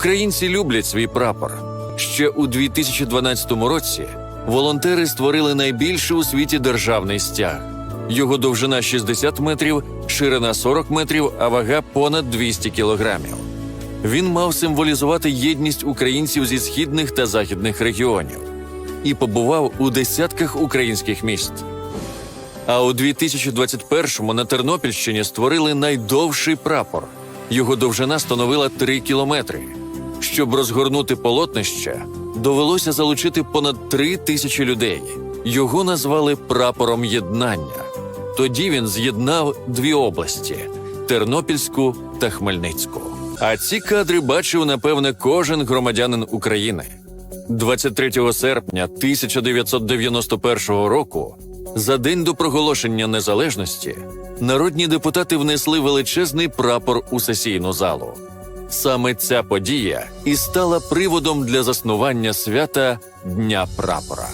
Українці люблять свій прапор. Ще у 2012 році волонтери створили найбільший у світі державний стяг. Його довжина 60 метрів, ширина 40 метрів, а вага понад 200 кілограмів. Він мав символізувати єдність українців зі східних та західних регіонів і побував у десятках українських міст. А у 2021-му на Тернопільщині створили найдовший прапор. Його довжина становила 3 кілометри. Щоб розгорнути полотнище, довелося залучити понад 3 тисячі людей. Його назвали прапором єднання. Тоді він з'єднав дві області Тернопільську та Хмельницьку. А ці кадри бачив, напевне, кожен громадянин України. 23 серпня 1991 року, за день до проголошення незалежності, народні депутати внесли величезний прапор у сесійну залу. Саме ця подія і стала приводом для заснування свята Дня прапора.